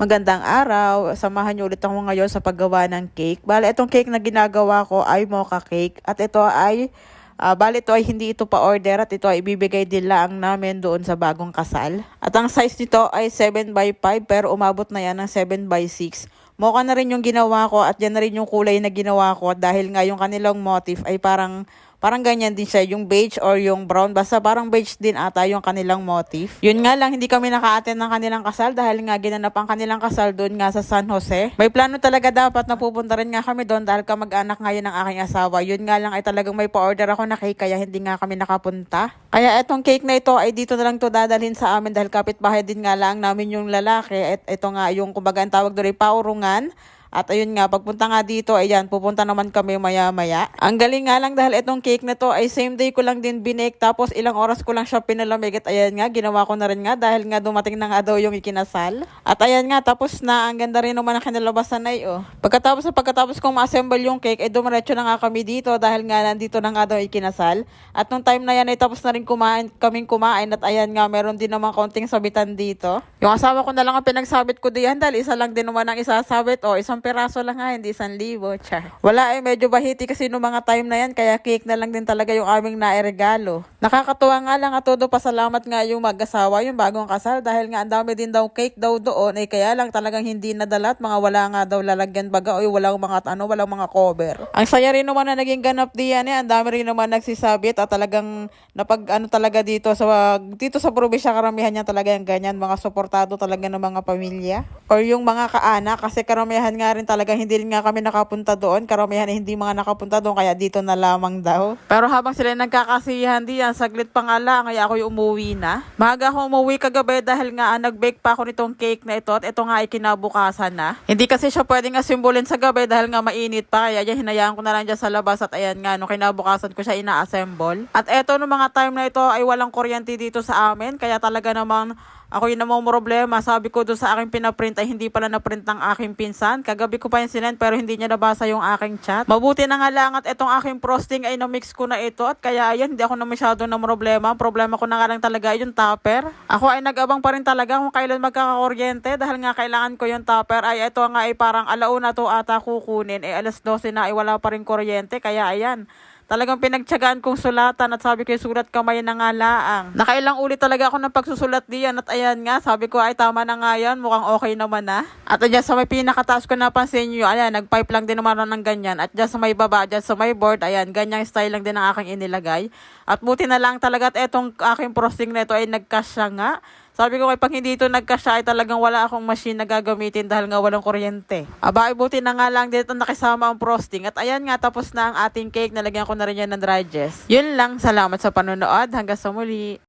Magandang araw. Samahan niyo ulit ako ngayon sa paggawa ng cake. Bale, itong cake na ginagawa ko ay mocha cake. At ito ay, ah, bale ito ay hindi ito pa order at ito ay ibibigay din lang namin doon sa bagong kasal. At ang size nito ay 7 by 5 pero umabot na yan ng 7 by 6. Mocha na rin yung ginawa ko at yan na rin yung kulay na ginawa ko dahil nga yung kanilang motif ay parang Parang ganyan din siya, yung beige or yung brown. Basta parang beige din ata yung kanilang motif. Yun nga lang, hindi kami naka-attend ng kanilang kasal dahil nga ginanap ang kanilang kasal doon nga sa San Jose. May plano talaga dapat na pupunta rin nga kami doon dahil kamag-anak ngayon ng aking asawa. Yun nga lang ay talagang may pa-order ako na cake kaya hindi nga kami nakapunta. Kaya etong cake na ito ay dito na lang to dadalhin sa amin dahil kapitbahay din nga lang namin yung lalaki. At ito nga yung kumbaga ang tawag doon ay paurungan. At ayun nga, pagpunta nga dito, ayan, pupunta naman kami maya-maya. Ang galing nga lang dahil itong cake na to ay same day ko lang din binake tapos ilang oras ko lang siya pinalamig at ayan nga, ginawa ko na rin nga dahil nga dumating na nga daw yung ikinasal. At ayan nga, tapos na, ang ganda rin naman ang kinalabasan na oh. Pagkatapos sa pagkatapos kong ma-assemble yung cake, ay dumiretso na nga kami dito dahil nga nandito na nga daw ikinasal. At nung time na yan ay tapos na rin kumain, kaming kumain at ayan nga, meron din naman konting sabitan dito. Yung asawa ko na lang ang pinagsabit ko diyan dahil isa lang din naman ang isasabit o isang piraso lang nga, hindi isang libo. Char. Wala eh, medyo bahiti kasi nung mga time na yan, kaya cake na lang din talaga yung aming nairegalo. Nakakatuwa nga lang at todo pasalamat nga yung mag-asawa, yung bagong kasal dahil nga ang dami din daw cake daw doon eh kaya lang talagang hindi nadala at mga wala nga daw lalagyan baga o walang mga ano, walang mga cover. Ang saya rin naman na naging ganap diyan eh, ang dami rin naman nagsisabit at talagang napag ano talaga dito sa dito sa probinsya karamihan niya talaga yung ganyan, mga suportado talaga ng mga pamilya or yung mga kaanak kasi karamihan nga rin talaga hindi rin nga kami nakapunta doon, karamihan eh, hindi mga nakapunta doon kaya dito na lamang daw. Pero habang sila nagkakasiyahan diyan, saglit pa nga lang kaya ako yung umuwi na. Maaga ako umuwi kagabi dahil nga ah, nag-bake pa ako nitong cake na ito at ito nga ay kinabukasan na. Hindi kasi siya pwedeng asimbolin sa gabi dahil nga mainit pa kaya yan hinayaan ko na lang dyan sa labas at ayan nga no kinabukasan ko siya ina-assemble. At eto no mga time na ito ay walang kuryente dito sa amin kaya talaga namang ako yun namang problema. Sabi ko doon sa aking pinaprint ay hindi pala naprint ng aking pinsan. Kagabi ko pa yung sinend pero hindi niya nabasa yung aking chat. Mabuti na nga lang at itong aking frosting ay na-mix ko na ito at kaya ayan hindi ako na masyado na problema. Problema ko na nga lang talaga yung topper. Ako ay nag-abang pa rin talaga kung kailan magkakakuryente dahil nga kailangan ko yung topper. Ay ito nga ay parang alauna to ata kukunin. Eh alas 12 na ay wala pa rin kuryente kaya ayan. Talagang pinagtsagaan kong sulatan at sabi ko yung sulat kamay na nga laang. Nakailang ulit talaga ako ng pagsusulat diyan at ayan nga, sabi ko ay tama na nga yan, mukhang okay naman na. At dyan sa may pinakataas ko napansin nyo, ayan, nag-pipe lang din naman ng ganyan. At dyan sa may baba, dyan sa may board, ayan, ganyang style lang din ang aking inilagay. At buti na lang talaga at etong aking frosting na ito ay nagkasya nga. Sabi ko kay pag hindi ito nagkasya ay talagang wala akong machine na gagamitin dahil nga walang kuryente. Aba, ay buti na nga lang dito nakisama ang frosting. At ayan nga, tapos na ang ating cake. Nalagyan ko na rin yan ng dry. Yun lang, salamat sa panonood. Hanggang sa muli.